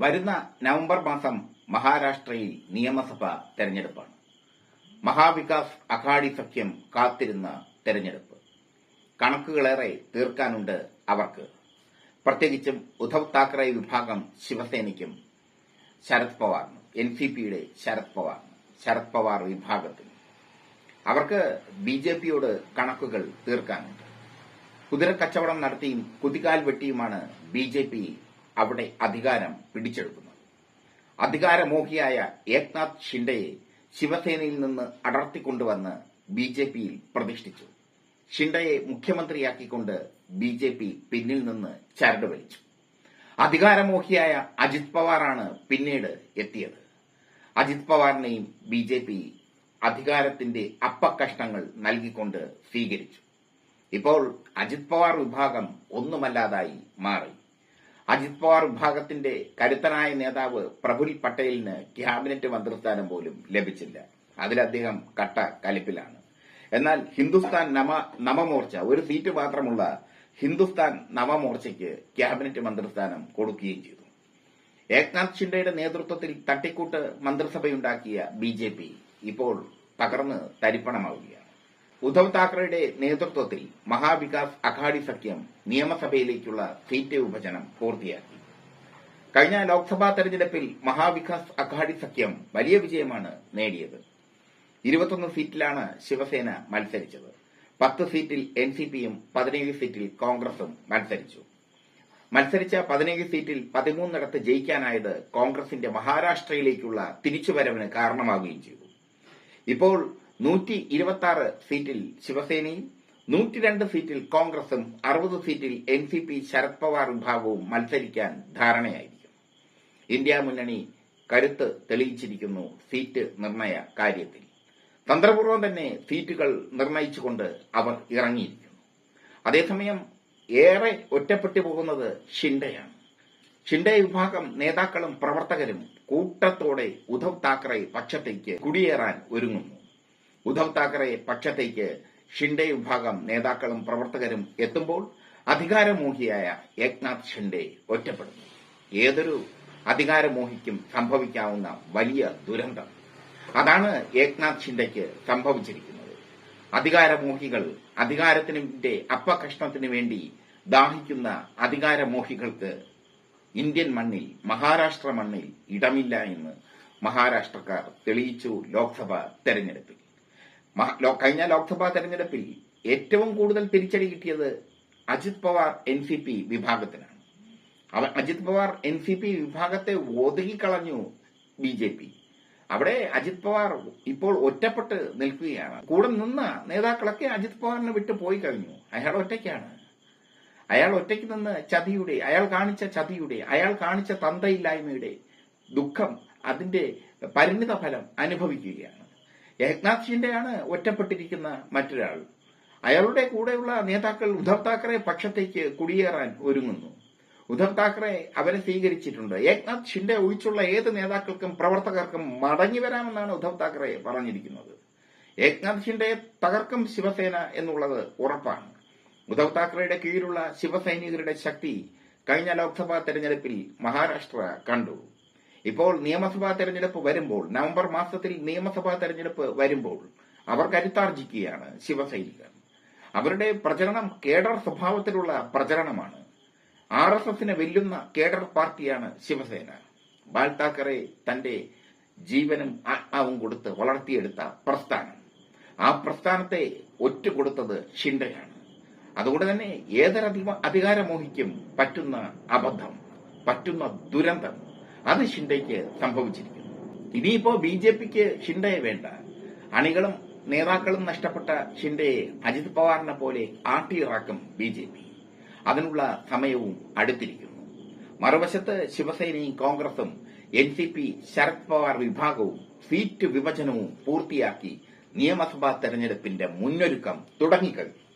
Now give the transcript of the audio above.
വരുന്ന നവംബർ മാസം മഹാരാഷ്ട്രയിൽ നിയമസഭ തെരഞ്ഞെടുപ്പാണ്. മഹാവികാസ് അഘാടി സഖ്യം കാത്തിരുന്ന തെരഞ്ഞെടുപ്പ്. കണക്കുകളേറെ തീർക്കാനുണ്ട് അവർക്ക്. പ്രത്യേകിച്ചും ഉദ്ധവ് താക്കറെ വിഭാഗം ശിവസേനയ്ക്കും ശരത് പവാറിനും എൻ സി പിയുടെ ശരത് പവാർ ശരത് പവാർ വിഭാഗത്തിനും. അവർക്ക് ബി ജെ പിയോട് കണക്കുകൾ തീർക്കാനുണ്ട്. കുതിരക്കച്ചവടം നടത്തിയും കുതികാൽ വെട്ടിയുമാണ് ബി ജെ പി അവിടെ അധികാരം പിടിച്ചെടുക്കുന്നു. അധികാരമോഹിയായ ഏക്നാഥ് ഷിൻഡയെ ശിവസേനയിൽ നിന്ന് അടർത്തിക്കൊണ്ടുവന്ന് ബി ജെ പിയിൽ പ്രതിഷ്ഠിച്ചു. ഷിൻഡയെ മുഖ്യമന്ത്രിയാക്കിക്കൊണ്ട് ബി ജെ പി പിന്നിൽ നിന്ന് ചരട് വലിച്ചു. അധികാരമോഹിയായ അജിത് പവാറാണ് പിന്നീട് എത്തിയത്. അജിത് പവാറിനെയും ബി ജെ പി അധികാരത്തിന്റെ അപ്പക്കഷ്ണങ്ങൾ നൽകിക്കൊണ്ട് സ്വീകരിച്ചു. ഇപ്പോൾ അജിത് പവാർ വിഭാഗം ഒന്നുമല്ലാതായി മാറി. അജിത് പവാർ വിഭാഗത്തിന്റെ കരുത്തനായ നേതാവ് പ്രഫുൽ പട്ടേലിന് ക്യാബിനറ്റ് മന്ത്രിസ്ഥാനം പോലും ലഭിച്ചില്ല. അതിൽ അദ്ദേഹം കട്ട കലിപ്പിലാണ്. എന്നാൽ ഹിന്ദുസ്ഥാൻ നമ നവമോർച്ച ഒരു സീറ്റ് മാത്രമുള്ള ഹിന്ദുസ്ഥാൻ നവമോർച്ചയ്ക്ക് ക്യാബിനറ്റ് മന്ത്രിസ്ഥാനം കൊടുക്കുകയും ചെയ്തു. ഏക്നാഥ് ഷിൻഡയുടെ നേതൃത്വത്തിൽ തട്ടിക്കൂട്ട് മന്ത്രിസഭയുണ്ടാക്കിയ ബി ജെ പി ഇപ്പോൾ തകർന്ന് തരിപ്പണമാവുകയാണ്. ഉദ്ധവ് താക്കറെയുടെ നേതൃത്വത്തിൽ മഹാവികാസ് അഘാടി സഖ്യം നിയമസഭയിലേക്കുള്ള സീറ്റ് വിഭജനം പൂർത്തിയാക്കി. കഴിഞ്ഞ ലോക്സഭാ തെരഞ്ഞെടുപ്പിൽ മഹാവികാസ് അഘാടി സഖ്യം വലിയ വിജയമാണ് നേടിയത്. ഇരുപത്തൊന്ന് സീറ്റിലാണ് ശിവസേന മത്സരിച്ചത്. പത്ത് സീറ്റിൽ എൻ സി പിയും പതിനേഴ് സീറ്റിൽ കോൺഗ്രസും മത്സരിച്ചു. മത്സരിച്ച പതിനേഴ് സീറ്റിൽ പതിമൂന്നിടത്ത് ജയിക്കാനായത് കോൺഗ്രസിന്റെ മഹാരാഷ്ട്രയിലേക്കുള്ള തിരിച്ചുവരവിന് കാരണമാവുകയും ചെയ്തു. ഇപ്പോൾ നൂറ്റി ഇരുപത്തി ആറ് സീറ്റിൽ ശിവസേനയും നൂറ്റി രണ്ട് സീറ്റിൽ കോൺഗ്രസും അറുപത് സീറ്റിൽ N C P Sharad Pawar വിഭാഗവും മത്സരിക്കാൻ ധാരണയായിരിക്കും. ഇന്ത്യ മുന്നണി കരുത്ത് തെളിയിച്ചിരിക്കുന്നു സീറ്റ് നിർണയ കാര്യത്തിൽ. തന്ത്രപൂർവം തന്നെ സീറ്റുകൾ നിർണയിച്ചുകൊണ്ട് അവർ ഇറങ്ങിയിരിക്കുന്നു. അതേസമയം ഏറെ ഒറ്റപ്പെട്ടു പോകുന്നത് ഷിൻഡയാണ്. ഷിൻഡെ വിഭാഗം നേതാക്കളും പ്രവർത്തകരും കൂട്ടത്തോടെ ഉദ്ധവ് താക്കറെ പക്ഷത്തേക്ക് കുടിയേറാൻ ഒരുങ്ങുന്നു. ഉദ്ധവ് താക്കറെ പക്ഷത്തേക്ക് ഷിൻഡെ വിഭാഗം നേതാക്കളും പ്രവർത്തകരും എത്തുമ്പോൾ അധികാരമോഹിയായ ഏക്നാഥ് ഷിൻഡെ ഒറ്റപ്പെടുന്നു. ഏതൊരു അധികാരമോഹിക്കും സംഭവിക്കാവുന്ന വലിയ ദുരന്തം. അതാണ് ഏക്നാഥ് ഷിൻഡയ്ക്ക് സംഭവിച്ചിരിക്കുന്നത്. അധികാരമോഹികൾ അധികാരത്തിന്റെ അപ്പകഷ്ണത്തിന് വേണ്ടി ദാഹിക്കുന്ന അധികാരമോഹികൾക്ക് ഇന്ത്യൻ മണ്ണിൽ മഹാരാഷ്ട്ര മണ്ണിൽ ഇടമില്ല എന്ന് മഹാരാഷ്ട്രക്കാർ തെളിയിച്ചു ലോക്സഭ തെരഞ്ഞെടുപ്പിൽ. കഴിഞ്ഞ ലോക്സഭാ തെരഞ്ഞെടുപ്പിൽ ഏറ്റവും കൂടുതൽ തിരിച്ചടി കിട്ടിയത് Ajit Pawar N C P വിഭാഗത്തിനാണ്. അവ- Ajit Pawar N C P വിഭാഗത്തെ ഒതുക്കിക്കളഞ്ഞു ബി ജെ പി. അവിടെ അജിത് പവാർ ഇപ്പോൾ ഒറ്റപ്പെട്ട് നിൽക്കുകയാണ്. കൂടെ നിന്ന നേതാക്കളൊക്കെ അജിത് പവാറിനെ വിട്ടു പോയി കഴിഞ്ഞു. അയാൾ ഒറ്റയ്ക്കാണ്. അയാൾ ഒറ്റയ്ക്ക് നിന്ന് ചതിയുടെ അയാൾ കാണിച്ച ചതിയുടെ അയാൾ കാണിച്ച തന്തയില്ലായ്മയുടെ ദുഃഖം അതിന്റെ പരിണിത ഫലം അനുഭവിക്കുകയാണ്. ഏക്നാഥ് ഷിൻഡെയാണ് ഒറ്റപ്പെട്ടിരിക്കുന്ന മറ്റൊരാൾ. അയാളുടെ കൂടെയുള്ള നേതാക്കൾ ഉദ്ധവ് താക്കറെ പക്ഷത്തേക്ക് കുടിയേറാൻ ഒരുങ്ങുന്നു. ഉദ്ധവ് താക്കറെ അവരെ സ്വീകരിച്ചിട്ടുണ്ട്. ഏക്നാഥ് ഷിൻഡെ ഒഴിച്ചുള്ള ഏത് നേതാക്കൾക്കും പ്രവർത്തകർക്കും മടങ്ങി വരാമെന്നാണ് ഉദ്ധവ് താക്കറെ പറഞ്ഞിരിക്കുന്നത്. ഏക്നാഥ് ഷിൻഡെ തകർക്കും ശിവസേന എന്നുള്ളത് ഉറപ്പാണ്. ഉദ്ധവ് താക്കറെയുടെ കീഴിലുള്ള ശിവസൈനികരുടെ ശക്തി കഴിഞ്ഞ ലോക്സഭാ തെരഞ്ഞെടുപ്പിൽ മഹാരാഷ്ട്ര കണ്ടു. ഇപ്പോൾ നിയമസഭാ തെരഞ്ഞെടുപ്പ് വരുമ്പോൾ നവംബർ മാസത്തിൽ നിയമസഭാ തെരഞ്ഞെടുപ്പ് വരുമ്പോൾ അവർ കരുത്താർജിക്കുകയാണ് ശിവസൈനികർ. അവരുടെ പ്രചരണം കേഡർ സ്വഭാവത്തിലുള്ള പ്രചരണമാണ്. ആർ എസ് എസിനെ വെല്ലുന്ന കേഡർ പാർട്ടിയാണ് ശിവസേന. ബാൽ താക്കറെ തന്റെ ജീവനും ആത്മാവും കൊടുത്ത് വളർത്തിയെടുത്ത പ്രസ്ഥാനം. ആ പ്രസ്ഥാനത്തെ ഒറ്റ കൊടുത്തത് ഷിൻഡയാണ്. അതുകൊണ്ട് തന്നെ ഏതൊരധിക അധികാരമോഹിക്കും പറ്റുന്ന അബദ്ധം പറ്റുന്ന ദുരന്തം. അത് ഷിൻഡയ്ക്ക് സംഭവിച്ചിരിക്കുന്നു. ഇനിയിപ്പോ ബി ജെ പിക്ക് ഷിൻഡയെ വേണ്ട. അണികളും നേതാക്കളും നഷ്ടപ്പെട്ട ഷിൻഡയെ അജിത് പവാറിനെ പോലെ ആട്ടിയിറാക്കും ബി ജെ പി. അതിനുള്ള സമയവും അടുത്തിരിക്കുന്നു. മറുവശത്ത് ശിവസേനയും കോൺഗ്രസും N C P Sharad Pawar വിഭാഗവും സീറ്റ് വിഭജനവും പൂർത്തിയാക്കി നിയമസഭാ തെരഞ്ഞെടുപ്പിന്റെ മുന്നൊരുക്കം തുടങ്ങിക്കഴിഞ്ഞു.